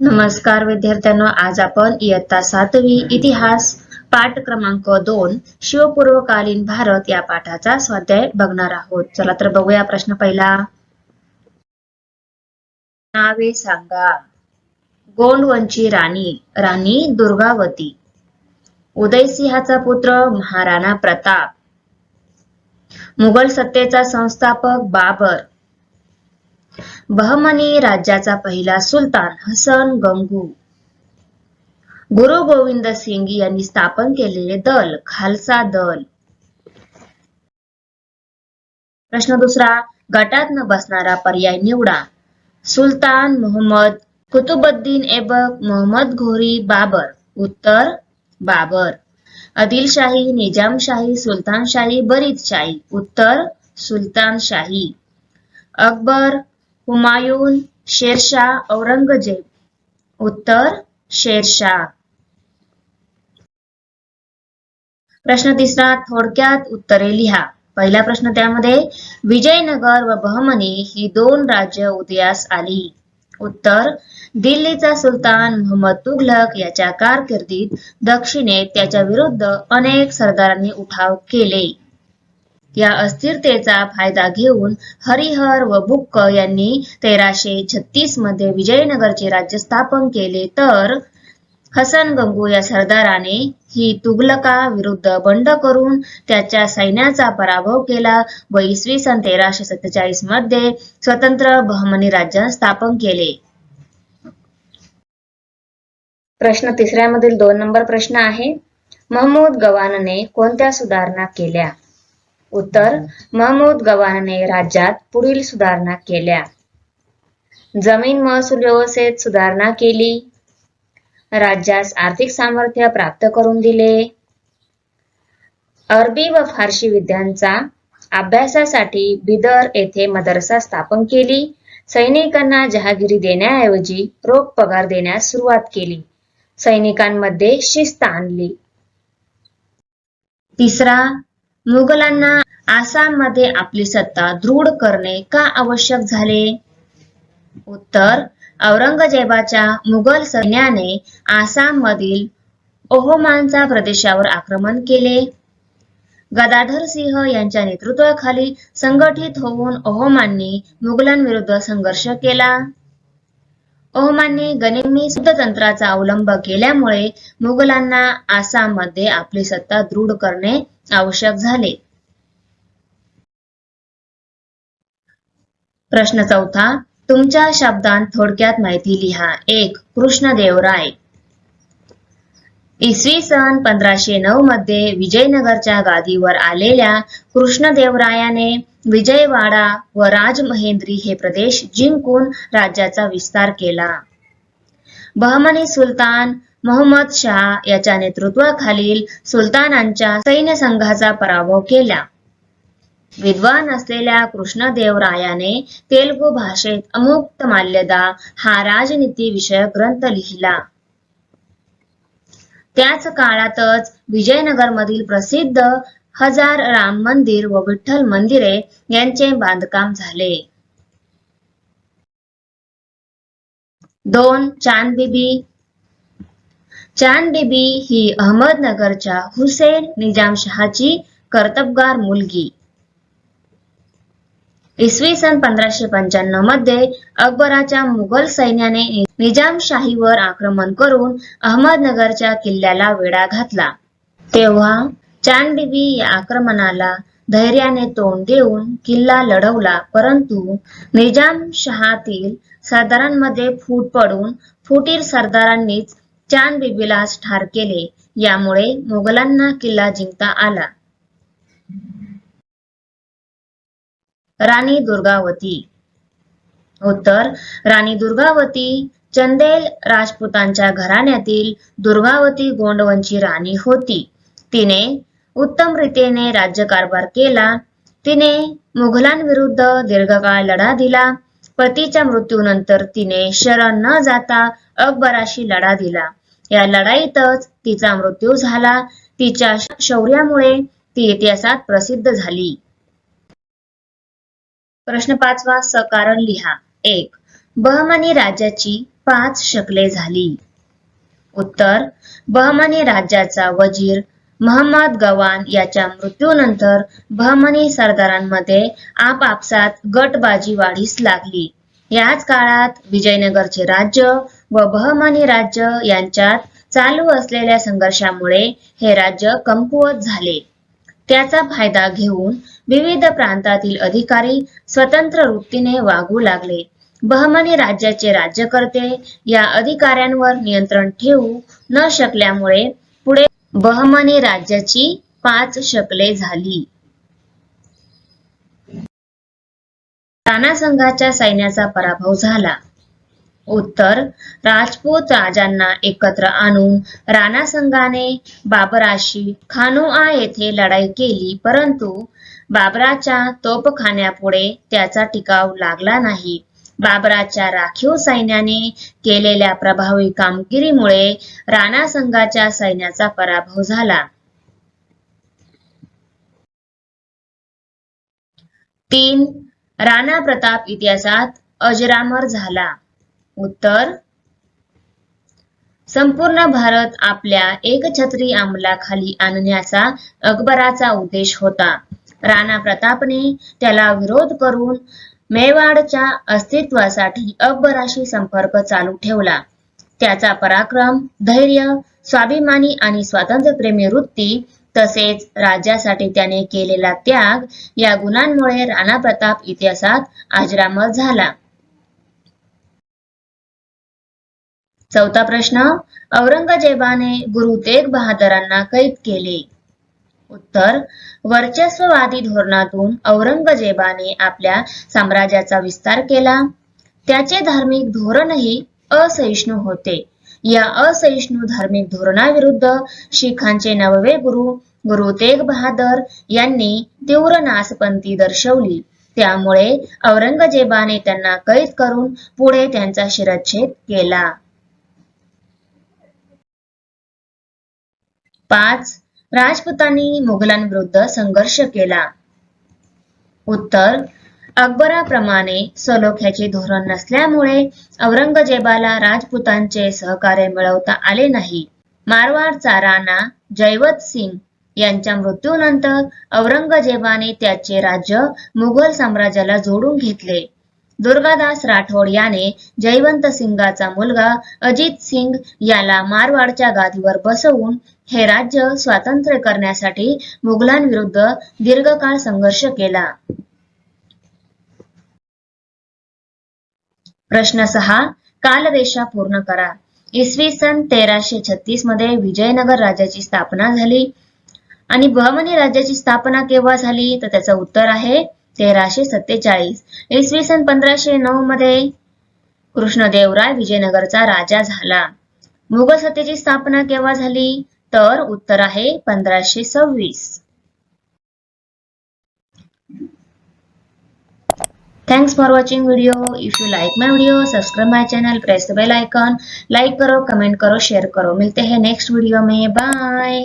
नमस्कार विद्यार्थ्यांनो. आज आपण इयत्ता सातवी इतिहास पाठ क्रमांक दोन शिवपूर्वकालीन भारत या पाठाचा स्वाध्याय बघणार आहोत. चला तर बघूया प्रश्न पहिला. नावे सांगा. गोंडवंची राणी राणी दुर्गावती. उदयसिंहाचा पुत्र महाराणा प्रताप. मुघल सत्तेचा संस्थापक बाबर. बहमनी राज्याचा पहिला सुलतान हसन गंगू. गुरु गोविंद सिंग यांनी स्थापन केलेले दल खालसा दल. प्रश्न दुसरा गटात न बसणारा पर्याय निवडा. सुलतान मोहम्मद कुतुबुद्दीन ऐबक मोहम्मद घोरी बाबर. उत्तर बाबर. आदिलशाही निजामशाही सुलतानशाही बरीदशाही. उत्तर सुलतानशाही. अकबर हुमायून शेरशाह औरंगजेब. उत्तर शेरशाह. प्रश्न तिसरा थोडक्यात उत्तरे लिहा. पहिला प्रश्न त्यामध्ये विजयनगर व बहमनी ही दोन राज्य उदयास आली. उत्तर दिल्लीचा सुलतान मोहम्मद तुघलक याच्या कारकिर्दीत दक्षिणेत त्याच्या विरुद्ध अनेक सरदारांनी उठाव केले. या अस्थिरतेचा फायदा घेऊन हरिहर व बुक्क यांनी तेराशे छत्तीसमध्ये विजयनगरचे राज्य स्थापन केले तर हसन गंगू या सरदाराने ही तुगलका विरुद्ध बंड करून त्याच्या सैन्याचा पराभव केला व इसवी सन तेराशे सत्तेचाळीसमध्ये स्वतंत्र बहमनी राज्य स्थापन केले. प्रश्न तिसऱ्यामधील दोन नंबर प्रश्न आहे महमूद गवानने कोणत्या सुधारणा केल्या? उत्तर महमूद गवानने राज्यात पुढील सुधारणा केल्या. जमीन महसूल व्यवस्थेत सुधारणा केली. राज्यास आर्थिक सामर्थ्य प्राप्त करून दिले. अरबी व फारशी विद्यांचा अभ्यासासाठी बिदर येथे मदरसा स्थापन केली. सैनिकांना जहागिरी देण्याऐवजी रोख पगार देण्यास सुरुवात केली. सैनिकांमध्ये शिस्त आणली. तिसरा मुघलांना आसाममध्ये आपली सत्ता दृढ करणे का आवश्यक झाले? उत्तर औरंगजेबाच्या मुघल सैन्याने आसाममधील ओहोमानचा प्रदेशावर आक्रमण केले. गदाधर सिंह यांच्या नेतृत्वाखाली संघटित होऊन ओहोमांनी मुघलांविरुद्ध संघर्ष केला. ओहोमानने गनिमी तंत्राचा अवलंब केल्यामुळे मुघलांना आसाममध्ये आपली सत्ता दृढ करणे आवश्यक झाले. प्रश्न चौथा तुमच्या शब्दांत थोडक्यात माहिती लिहा. एक कृष्णदेवराय इसवी सन पंधराशे नऊ मध्ये विजयनगरच्या गादीवर आलेल्या कृष्णदेवरायाने विजयवाडा व राजमहेंद्री हे प्रदेश जिंकून राज्याचा विस्तार केला. बहमनी सुलतान मोहम्मद शाह याच्या नेतृत्वाखालील सुलतानांच्या सैन्य संघाचा पराभव केला. विद्वान असलेल्या कृष्णदेवरायाने तेलुगू भाषेत अमुक्त माल्यदा हा राजनीती विषयक ग्रंथ लिहिला. त्याच काळातच विजयनगरमधील प्रसिद्ध हजार राम मंदिर व विठ्ठल मंदिरे यांचे बांधकाम झाले. दोन चांद बिबी चांदबीबी ही अहमदनगरच्या हुसेन निजामशहाची कर्तबगार मुलगी. इसवी सन पंधराशे पंच्याण्णवमध्ये अकबराच्या मुघल सैन्याने निजामशाहीवर आक्रमण करून अहमदनगरच्या किल्ल्याला वेढा घातला. तेव्हा चांदबीबी या आक्रमणाला धैर्याने तोंड देऊन किल्ला लढवला परंतु निजामशहातील सरदारांमध्ये फूट पडून फुटीर सरदारांनीच चांदबिबीलाच ठार केले यामुळे मुघलांना किल्ला जिंकता आला. राणी दुर्गावती. उत्तर राणी दुर्गावती चंदेल राजपुतांच्या घराण्यातील दुर्गावती गोंडवनची राणी होती. तिने उत्तम रीतीने राज्यकारभार केला. तिने मुघलांविरुद्ध दीर्घकाळ लढा दिला. पतीच्या मृत्यूनंतर तिने शरण न जाता अकबराशी लढा दिला. या लढाईतच तिचा मृत्यू झाला. तिच्या शौर्यामुळे ती इतिहासात प्रसिद्ध झाली. प्रश्न पाचवा सकारण लिहा. एक बहमनी राज्याची पाच शकले झाली. उत्तर बहमनी राज्याचा वजीर महम्मद गवान याच्या मृत्यूनंतर बहमनी सरदारांमध्ये आपापसात गटबाजी वाढीस लागली. याच काळात विजयनगरचे राज्य व बहमनी राज्य यांच्यात चालू असलेल्या संघर्षामुळे हे राज्य कमकुवत झाले. त्याचा फायदा घेऊन विविध प्रांतातील अधिकारी स्वतंत्र वृत्तीने वागू लागले. बहमनी राज्याचे राज्यकर्ते या अधिकाऱ्यांवर नियंत्रण ठेवू न शकल्यामुळे बहमनी राज्याची पाच शकले झाली. राणा संघाच्या सैन्याचा पराभव झाला. उत्तर राजपूत राजांना एकत्र आणून राणा संघाने बाबराशी खानोआ येथे लढाई केली परंतु बाबराच्या तोपखान्यापुढे त्याचा टिकाव लागला नाही. बाबराच्या राखीव सैन्याने केलेल्या प्रभावी कामगिरीमुळे राणा संघाच्या सैन्याचा पराभव झाला. तीन राणा प्रताप इतिहासात अजरामर झाला. उत्तर संपूर्ण भारत आपल्या एकछत्री अंमलाखाली आणण्याचा अकबराचा उद्देश होता. राणा प्रतापने त्याला विरोध करून मेवाडच्या अस्तित्वासाठी अकबराशी संपर्क चालू ठेवला. त्याचा पराक्रम धैर्य स्वाभिमानी आणि स्वातंत्र्यप्रेमी वृत्ती तसेच राज्यासाठी त्याने केलेला त्याग या गुणांमुळे राणा प्रताप इतिहासात आजरामर झाला. चौथा प्रश्न औरंगजेबाने गुरु तेग बहादरांना कैद केले. उत्तर वर्चस्ववादी धोरणातून औरंगजेबाने आपल्या साम्राज्याचा विस्तार केला. त्याचे धार्मिक धोरणही असहिष्णू होते. या असहिष्णू धार्मिक धोरणाविरुद्ध शिखांचे नववे गुरु गुरु तेग बहादर यांनी तीव्र नासपंथी दर्शवली. त्यामुळे औरंगजेबाने त्यांना कैद करून पुढे त्यांचा शिरच्छेद केला. पाच राजपुतांनी मुघलांविरुद्ध संघर्ष केला. उत्तर अकबराप्रमाणे सलोख्याचे धोरण नसल्यामुळे औरंगजेबाला राजपुतांचे सहकार्य मिळवता आले नाही. मारवाडचा राणा जयवत सिंग यांच्या मृत्यूनंतर औरंगजेबाने त्याचे राज्य मुघल साम्राज्याला जोडून घेतले. दुर्गादास राठोड याने जयवंत सिंगाचा मुलगा अजित सिंग याला मारवाडच्या गादीवर बसवून हे राज्य स्वातंत्र्य करण्यासाठी मुघलांविरुद्ध दीर्घकाळ संघर्ष केला. प्रश्न सहा कालरेषा पूर्ण करा. इसवी सन तेराशे छत्तीसमध्ये विजयनगर राज्याची स्थापना झाली. आणि बहमनी राज्याची स्थापना केव्हा झाली? तर त्याचं उत्तर आहे तेराशे सत्तेचाळीस. इसवी सन पंधराशे नऊ मध्ये कृष्णदेवराय विजयनगरचा राजा झाला. मुघल सत्तेची स्थापना केव्हा झाली? तर उत्तर आहे पंधराशे सव्वीस. Thanks for watching video if you like my video subscribe my channel press the bell icon, like करो, कमेंट करो, शेयर करो. मिलते हैं नेक्स्ट वीडियो में. बाय